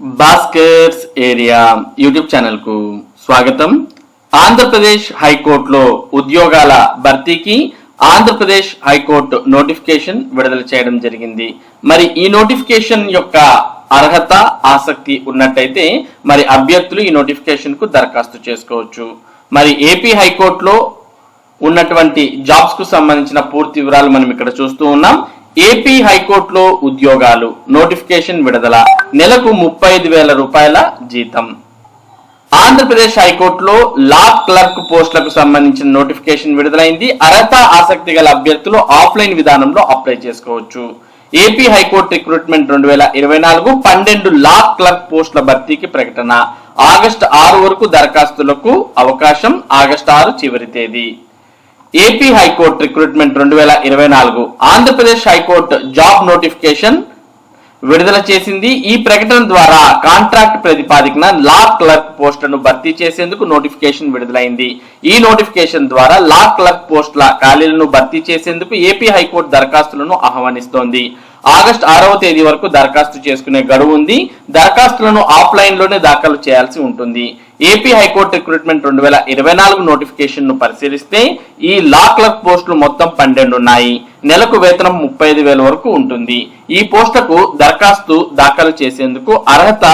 Baskets area YouTube ఛానల్కు స్వాగతం. ఆంధ్రప్రదేశ్ హైకోర్టులో ఉద్యోగాల భర్తీకి ఆంధ్రప్రదేశ్ హైకోర్టు నోటిఫికేషన్ విడుదల చేయడం జరిగింది. మరి ఈ నోటిఫికేషన్ యొక్క అర్హత ఆసక్తి ఉన్నట్టయితే మరి అభ్యర్థులు ఈ నోటిఫికేషన్కు దరఖాస్తు చేసుకోవచ్చు. మరి ఏపీ హైకోర్టులో ఉన్నటువంటి జాబ్స్కు సంబంధించిన పూర్తి వివరాలు మనం ఇక్కడ చూస్తూ ఉన్నాం. ఏపీ హైకోర్టులో ఉద్యోగాలు నోటిఫికేషన్ విడుదల నెలకు ముప్పై ఐదు వేల రూపాయల జీతం. ఆంధ్రప్రదేశ్ హైకోర్టులో లా క్లర్క్ పోస్టులకు సంబంధించిన నోటిఫికేషన్ విడుదలైంది. అర్హత ఆసక్తి గల అభ్యర్థులు ఆఫ్లైన్ విధానంలో అప్లై చేసుకోవచ్చు. ఏపీ హైకోర్టు రిక్రూట్మెంట్ రెండు వేల ఇరవై నాలుగు పన్నెండు లా క్లర్క్ పోస్టుల భర్తీకి ప్రకటన. ఆగస్టు ఆరు వరకు దరఖాస్తులకు అవకాశం ఆగస్టు ఆరు చివరి తేదీ. ఏపీ హైకోర్టు రిక్రూట్మెంట్ రెండు వేల ఇరవై నాలుగు ఆంధ్రప్రదేశ్ హైకోర్టు జాబ్ నోటిఫికేషన్ విడుదల చేసింది. ఈ ప్రకటన ద్వారా కాంట్రాక్ట్ ప్రతిపాదికన లా క్లర్క్ పోస్టులను భర్తీ చేసేందుకు నోటిఫికేషన్ విడుదలైంది. ఈ నోటిఫికేషన్ ద్వారా లా క్లర్క్ పోస్టుల ఖాళీలను భర్తీ చేసేందుకు ఏపీ హైకోర్టు దరఖాస్తులను ఆహ్వానిస్తోంది. ఆగస్టు ఆరవ తేదీ వరకు దరఖాస్తు చేసుకునే గడువు ఉంది. దరఖాస్తులను ఆఫ్లైన్లోనే దాఖలు చేయాల్సి ఉంటుంది. ఏపీ హైకోర్టు రిక్రూట్మెంట్ రెండు వేల ఇరవై నాలుగు నోటిఫికేషన్ను పరిశీలిస్తే ఈ లా క్లర్క్ పోస్టులు మొత్తం పన్నెండు ఉన్నాయి నెలకు వేతనం ముప్పై ఐదు వేల వరకు ఉంటుంది. ఈ పోస్టులకు దరఖాస్తు దాఖలు చేసేందుకు అర్హత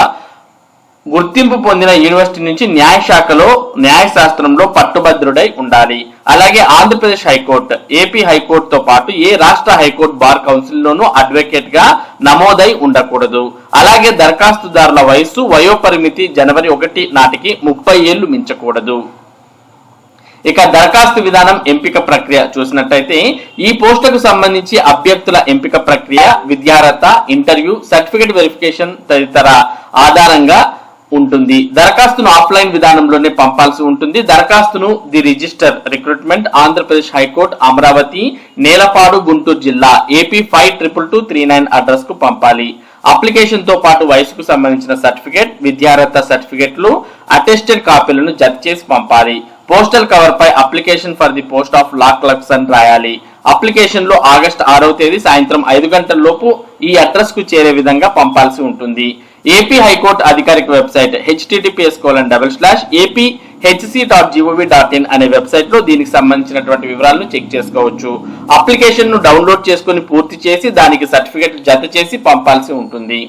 గుర్తింపు పొందిన యూనివర్సిటీ నుంచి న్యాయశాఖలో న్యాయశాస్త్రంలో పట్టుభద్రుడై ఉండాలి. అలాగే ఆంధ్రప్రదేశ్ హైకోర్టు ఏపీ హైకోర్టుతో పాటు ఏ రాష్ట్ర హైకోర్టు బార్ కౌన్సిల్లోనూ అడ్వకేట్గా నమోదై ఉండకూడదు. అలాగే దరఖాస్తుదారుల వయస్సు వయోపరిమితి జనవరి ఒకటి నాటికి ముప్పై ఏళ్ళు మించకూడదు. ఇక దరఖాస్తు విధానం ఎంపిక ప్రక్రియ చూసినట్టయితే ఈ పోస్టుకు సంబంధించి అభ్యర్థుల ఎంపిక ప్రక్రియ విద్యార్హత ఇంటర్వ్యూ సర్టిఫికేట్ వెరిఫికేషన్ తదితర ఆధారంగా ఉంటుంది. దరఖాస్తును ఆఫ్లైన్ విధానంలోనే పంపాల్సి ఉంటుంది. దరఖాస్తును the register recruitment Andhra Pradesh high court Amaravati Nelapadu Guntur జిల్లా AP five triple two three nine అడ్రస్కు పంపాలి. అప్లికేషన్తో పాటు వయసుకు సంబంధించిన సర్టిఫికేట్ విద్యార్హత సర్టిఫికేట్లు అటెస్టెడ్ కాపీలను జత చేసి పంపాలి. Postal cover pi application for the post of law clerks అని రాయాలి. అప్లికేషన్లో ఆగస్టు ఆరవ తేదీ సాయంత్రం ఐదు గంటల లోపు ఈ అడ్రస్కు చేరే విధంగా పంపాల్సి ఉంటుంది. ఏపీ హైకోర్టు అధికారిక website HTTPS colon double slash AP HC dot gov dot in అనే వెబ్సైట్లో దీనికి సంబంధించినటువంటి వివరాలను చెక్ చేసుకోవచ్చు. అప్లికేషన్ను డౌన్లోడ్ చేసుకుని పూర్తి చేసి దానికి సర్టిఫికేట్ జత చేసి పంపాల్సి ఉంటుంది.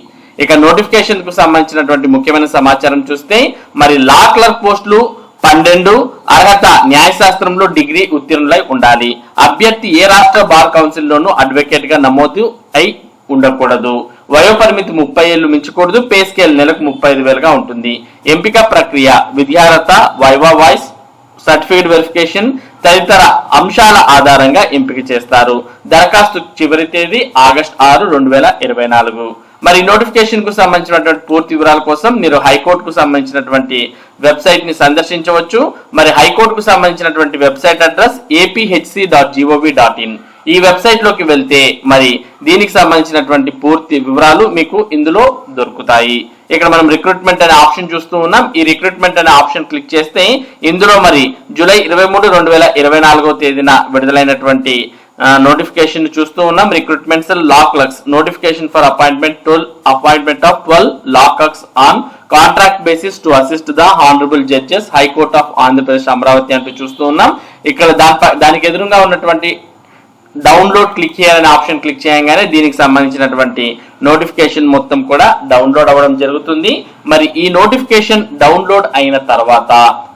ఇక నోటిఫికేషన్కు సంబంధించినటువంటి ముఖ్యమైన సమాచారం చూస్తే మరి లా క్లర్క్ పోస్టులు పన్నెండు అర్హత న్యాయశాస్త్రంలో డిగ్రీ ఉత్తీర్ణులై ఉండాలి. అభ్యర్థి ఏ రాష్ట్ర బార్ కౌన్సిల్లోనూ అడ్వకేట్గా నమోదు అయి ఉండకూడదు. వయోపరిమితి ముప్పై ఏళ్ళు మించకూడదు పే స్కేల్ నెలకు ముప్పై ఐదు వేలుగా ఉంటుంది. ఎంపిక ప్రక్రియ విద్యార్హత వైవా వాయిస్ సర్టిఫికేట్ వెరిఫికేషన్ తదితర అంశాల ఆధారంగా ఎంపిక చేస్తారు. దరఖాస్తు చివరి తేదీ ఆగస్ట్ ఆరు రెండు వేల ఇరవై నాలుగు. మరి నోటిఫికేషన్కు సంబంధించినటువంటి పూర్తి వివరాల కోసం మీరు హైకోర్టుకు సంబంధించినటువంటి వెబ్సైట్ని సందర్శించవచ్చు. మరి హైకోర్టుకు సంబంధించినటువంటి website address APHC dot gov dot in ఈ వెబ్సైట్లోకి వెళ్తే మరి దీనికి సంబంధించినటువంటి పూర్తి వివరాలు మీకు ఇందులో దొరుకుతాయి. ఇక్కడ మనం రిక్రూట్మెంట్ అనే ఆప్షన్ చూస్తూ ఉన్నాం. ఈ రిక్రూట్మెంట్ అనే ఆప్షన్ క్లిక్ చేస్తే ఇందులో మరి జూలై ఇరవై మూడు రెండు వేల ఇరవై నాలుగో తేదీన విడుదలైనటువంటి నోటిఫికేషన్ చూస్తూ ఉన్నాం. Recruitments law clerks notification for appointment twelve appointment of twelve law clerks on contract basis to assist the honourable judges high court of Andhra Pradesh Amaravati అంటూ చూస్తూ ఉన్నాం. ఇక్కడ దాని దానికి ఎదురుగా ఉన్నటువంటి డౌన్లోడ్ క్లిక్ చేయాలనే ఆప్షన్ క్లిక్ చేయగానే దీనికి సంబంధించినటువంటి నోటిఫికేషన్ మొత్తం కూడా డౌన్లోడ్ అవ్వడం జరుగుతుంది. మరి ఈ నోటిఫికేషన్ డౌన్లోడ్ అయిన తర్వాత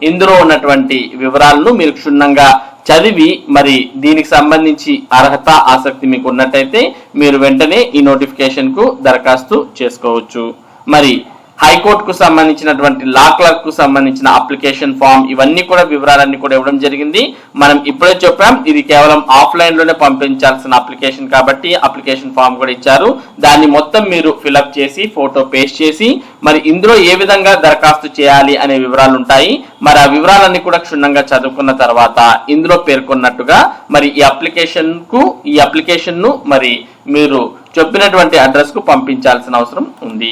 ఇందులో ఉన్నటువంటి వివరాలను మీరు క్షుణ్ణంగా చదివి మరి దీనికి సంబంధించి అర్హత ఆసక్తి మీకు ఉన్నట్టయితే మీరు వెంటనే ఈ నోటిఫికేషన్కు దరఖాస్తు చేసుకోవచ్చు. మరి హైకోర్టుకు సంబంధించినటువంటి లా క్లర్క్కు సంబంధించిన అప్లికేషన్ ఫామ్ ఇవన్నీ కూడా వివరాలన్నీ కూడా ఇవ్వడం జరిగింది. మనం ఇప్పుడే చెప్పాం ఇది కేవలం ఆఫ్లైన్లోనే పంపించాల్సిన అప్లికేషన్ కాబట్టి అప్లికేషన్ ఫామ్ కూడా ఇచ్చారు. దాన్ని మొత్తం మీరు ఫిలప్ చేసి ఫోటో పేస్ట్ చేసి మరి ఇందులో ఏ విధంగా దరఖాస్తు చేయాలి అనే వివరాలు ఉంటాయి మరి ఆ వివరాలన్నీ కూడా క్షుణ్ణంగా చదువుకున్న తర్వాత ఇందులో పేర్కొన్నట్టుగా మరి ఈ అప్లికేషన్కు ఈ అప్లికేషన్ను మరి మీరు చెప్పినటువంటి అడ్రస్కు పంపించాల్సిన అవసరం ఉంది.